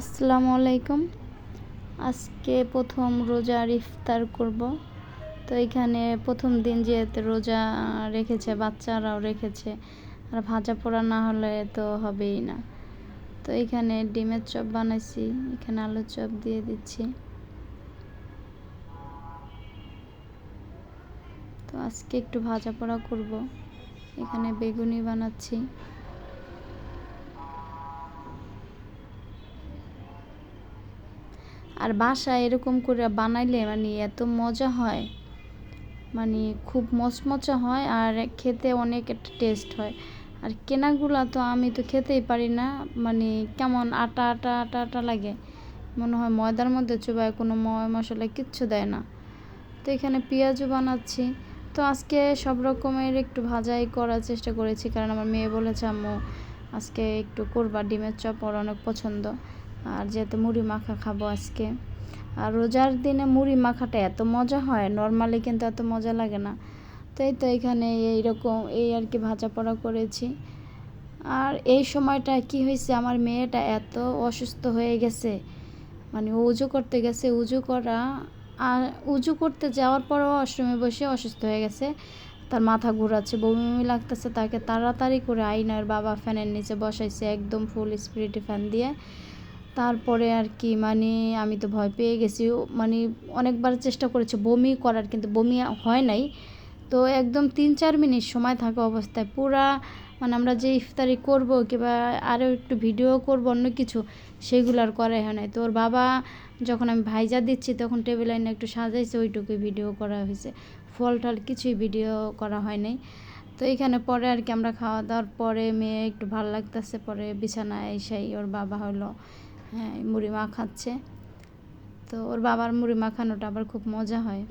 আসসালামু আলাইকুম। আজকে প্রথম রোজার ইফতার করব। তো এখানে প্রথম দিন যেহেতু রোজা রেখেছে, বাচ্চারাও রেখেছে, আর ভাজা পোড়া না হলে তো হবেই না। তো এখানে ডিমের চপ বানাইছি, এখানে আলুর চপ দিয়ে দিচ্ছি। তো আজকে একটু ভাজা পোড়া করব। এখানে বেগুনি বানাচ্ছি। আর বাসায় এরকম করে বানাইলে মানে এত মজা হয়। মানে খুব মচমচা হয় আর খেতে অনেক একটা টেস্ট হয়। আর কেনাগুলা তো আমি তো খেতেই পারি না মানে কেমন আটা আটা আটা আটা লাগে। মনে হয় ময়দার মধ্যে চুবায় কোনো ময় মশলা কিচ্ছু দেয় না। তো এখানে পেঁয়াজও বানাচ্ছি। তো আজকে সব রকমের একটু ভাজাই করার চেষ্টা করেছি, কারণ আমার মেয়ে বলেছে, আম্মু, আজকে একটু করবা ডিমের চপ ওর অনেক পছন্দ। আর যেহেতু মুড়ি মাখা খাব আজকে। আর রোজার দিনে মুড়ি মাখাটা এত মজা হয় নর্মালি কিন্তু এত মজা লাগে না। তাই তো এখানে এইরকম, এই আর কি ভাজা পড়া করেছি। আর এই সময়টা কি হয়েছে, আমার মেয়েটা এত অসুস্থ হয়ে গেছে। মানে উজু করতে গেছে, উজু করা, আর উজু করতে যাওয়ার পরও অষ্টমী বসে অসুস্থ হয়ে গেছে। তার মাথা ঘুরাচ্ছে বমি বমি লাগতেছে, তাকে তাড়াতাড়ি করে আইনার বাবা ফ্যানের নিচে বসাইছে, একদম ফুল স্পিরিটে ফ্যান দিয়ে। তারপরে আর কি মানে আমি তো ভয় পেয়ে গেছি। মানে অনেকবার চেষ্টা করেছি বমি করার, কিন্তু বমি হয় নাই। তো একদম তিন চার মিনিট সময় থাকা অবস্থায় পুরা মানে আমরা যে ইফতারি করব কিংবা আরও একটু ভিডিও করব, অন্য কিছু, সেগুলো আর করাই হয় নাই। তো ওর বাবা যখন আমি ভাইজা দিচ্ছি, তখন টেবিল লাইনে একটু সাজাইছে, ওইটুকুই ভিডিও করা হয়েছে। ফল টল কিছুই ভিডিও করা হয় নাই। তো এখানে পরে আর কি আমরা খাওয়া দাওয়ার পরে মেয়ে একটু ভালো লাগতেছে, পরে বিছানায় এসেই ওর বাবা হলো। হ্যাঁ মুড়ি মাখাচ্ছে তো ওর বাবার মুড়ি মাখানোটা আবার খুব মজা হয়।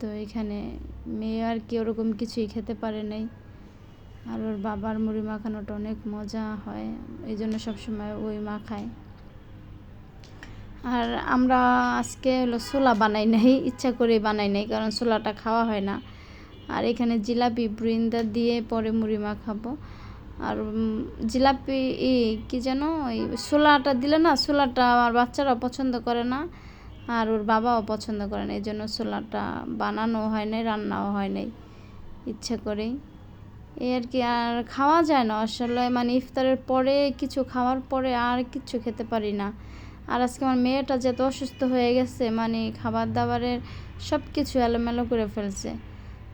তো এখানে মেয়ে আর কি ওরকম কিছুই খেতে পারে নাই। আর ওর বাবার মুড়ি মাখানোটা অনেক মজা হয়, এই জন্য সবসময় ওই মাখায় আর আমরা আজকে হলো ছোলা বানাই নাই, ইচ্ছা করে বানাই নাই, কারণ ছোলাটা খাওয়া হয় না। আর এখানে জিলাপি বৃন্দা দিয়ে পরে মুড়ি মাখাবো আর জিলাপি ই, কী যেন ওই ছোলাটা দিলে না, ছোলাটা আমার বাচ্চারাও পছন্দ করে না, আর ওর বাবাও পছন্দ করে না এই জন্য ছোলাটা বানানো হয় নাই, রান্নাও হয় নাই, ইচ্ছে করেই। এই আর কি, আর খাওয়া যায় না আসলে মানে ইফতারের পরে কিছু খাওয়ার পরে আর কিছু খেতে পারি না। আর আজকে আমার মেয়েটা যেত অসুস্থ হয়ে গেছে মানে খাবার দাবারের সব কিছু এলোমেলো করে ফেলছে।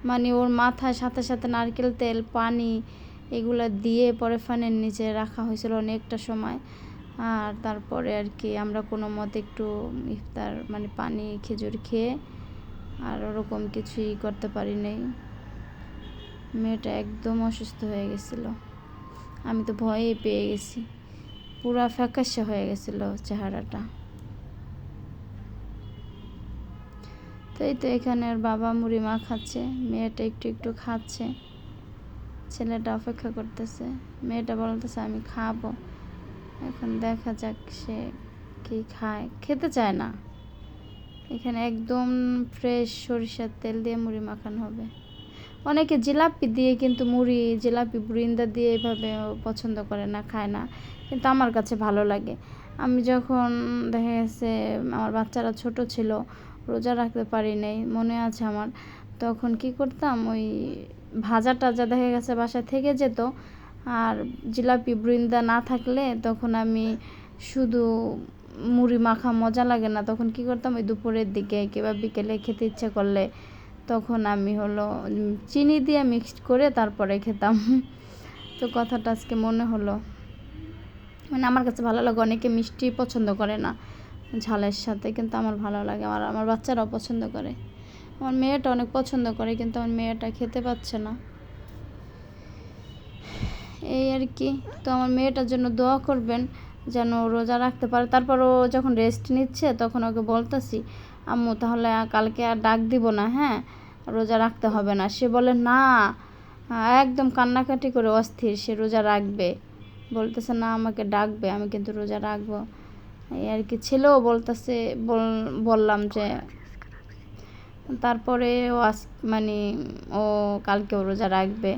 মানে ওর মাথায় সাথে সাথে নারকেল তেল, পানি এগুলো দিয়ে পরে ফ্যানের নিচে রাখা হয়েছিল অনেকটা সময়। আর তারপরে আর কি আমরা কোনো মতে একটু ইফতার মানে পানি, খেজুর খেয়ে আর ওরকম কিছুই করতে পারি নাই। মেয়েটা একদম অসুস্থ হয়ে গেছিল। আমি তো ভয়ে পেয়ে গেছি। পুরা ফ্যাকাশে হয়ে গেছিল চেহারাটা। তো এই তো এখানে বাবা মুড়ি মা খাচ্ছে, মেয়েটা একটু একটু খাচ্ছে। ছেলেটা অপেক্ষা করতেছে। মেয়েটা বলতেছে, আমি খাব। এখন দেখা যাক সে কি খায়। খেতে চায় না। এখানে একদম ফ্রেশ সরিষার তেল দিয়ে মুড়ি মাখানো হবে। অনেকে জিলাপি দিয়ে কিন্তু মুড়ি, জিলাপি বৃন্দা দিয়ে এভাবে পছন্দ করে না, খায় না। কিন্তু আমার কাছে ভালো লাগে। আমি যখন দেখা গেছে আমার বাচ্চারা ছোট ছিল, রোজা রাখতে পারি নাই, মনে আছে আমার, তখন কি করতাম? ওই ভাজা টাজা দেখা গেছে বাসায় থেকে যেত। আর জিলাপি বৃন্দা না থাকলে তখন আমি শুধু মুড়ি মাখা মজা লাগে না। তখন কি করতাম, ওই দুপুরের দিকে কিংবা বিকেলে খেতে ইচ্ছে করলে তখন আমি হলো চিনি দিয়ে মিক্সড করে তারপরে খেতাম। তো কথাটা আজকে মনে হলো। মানে আমার কাছে ভালো লাগে, অনেকে মিষ্টি পছন্দ করে না ঝালের সাথে, কিন্তু আমার ভালো লাগে, আমার আমার বাচ্চারাও পছন্দ করে। আমার মেয়েটা অনেক পছন্দ করে, কিন্তু আমার মেয়েটা খেতে পাচ্ছে না। এই আর কি। তো আমার মেয়েটার জন্য দোয়া করবেন যেন রোজা রাখতে পারে। তারপর ও যখন রেস্ট নিচ্ছে, তখন ওকে বলতেছি, আম্মু, তাহলে কালকে আর ডাক দিব না হ্যাঁ? রোজা রাখতে হবে না। সে বলে, না। একদম কান্নাকাটি করে অস্থির, সে রোজা রাখবে। বলতেছে, না, আমাকে ডাকবে, আমি কিন্তু রোজা রাখব। এই আর কি। ছেলেও বলতেছে বললাম যে তারপরে ও আজ মানে ও কালকেও রোজা রাখবে।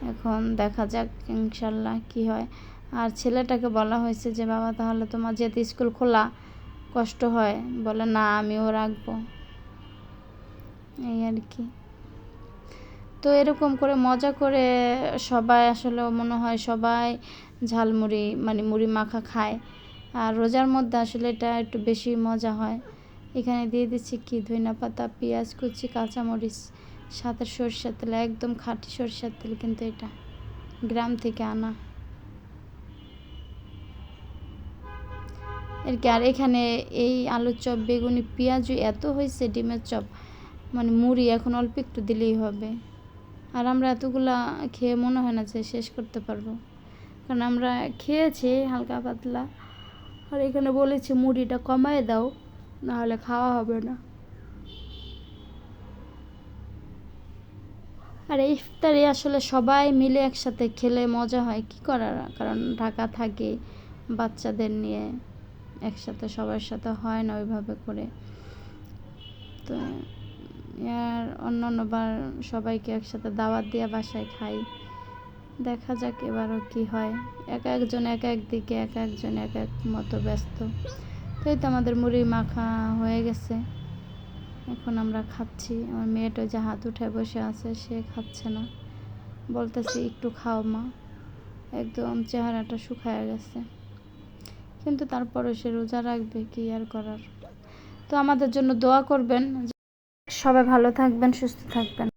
এখন দেখা যাক ইনশাল্লাহ কী হয়। আর ছেলেটাকে বলা হয়েছে যে, বাবা, তাহলে তোমার যেহেতু স্কুল খোলা, কষ্ট হয়। বলে, না, আমিও রাখব। এই আর কি। তো এরকম করে মজা করে সবাই আসলে মনে হয় সবাই ঝালমুড়ি মানে মুড়ি মাখা খায়। আর রোজার মধ্যে আসলে এটা একটু বেশি মজা হয়। এখানে দিয়ে দিচ্ছি কি? ধইনা পাতা, পেঁয়াজ কুচি, কাঁচামরিচ, সাথে সরষের তেল, একদম খাঁটি সরষের তেল কিন্তু এটা। গ্রাম থেকে আনা। এর কি, আর এখানে এই আলুর চপ, বেগুনি পেঁয়াজু এত হয়েছে, ডিমের চপ। মানে মুড়ি এখন অল্প একটু দিলেই হবে। আর আমরা এতগুলা খেয়ে মনে হয় না যে শেষ করতে পারব। কারণ আমরা খেয়েছি হালকা পাতলা। আর এখানে বলেছি মুড়িটা কমায় দাও। নাহলে খাওয়া হবে না। আর ইফতারে আসলে সবাই মিলে একসাথে খেলে মজা হয়, কি করার? কারণ ঢাকা থাকে বাচ্চাদের নিয়ে একসাথে সবার সাথে হয় না ওইভাবে করে। তো, আর অন্য অন্যবার সবাইকে একসাথে দাওয়াত দিয়ে বাসায় খাই। দেখা যাক এবারও কি হয়। এক একজন এক এক দিকে, এক একজন এক এক মতো ব্যস্ত। তো এই তো আমাদের মুড়ি মাখা হয়ে গেছে। এখন আমরা খাচ্ছি। আমার মেয়েটা যে হাত উঠায় বসে আছে, সে খাচ্ছে না। বলতেছি, একটু খাও মা। একদম চেহারাটা শুকায় গেছে। কিন্তু তারপরে সে রোজা রাখবে, কি আর করার? তো আমাদের জন্য দোয়া করবেন। সবাই ভালো থাকবেন, সুস্থ থাকবেন।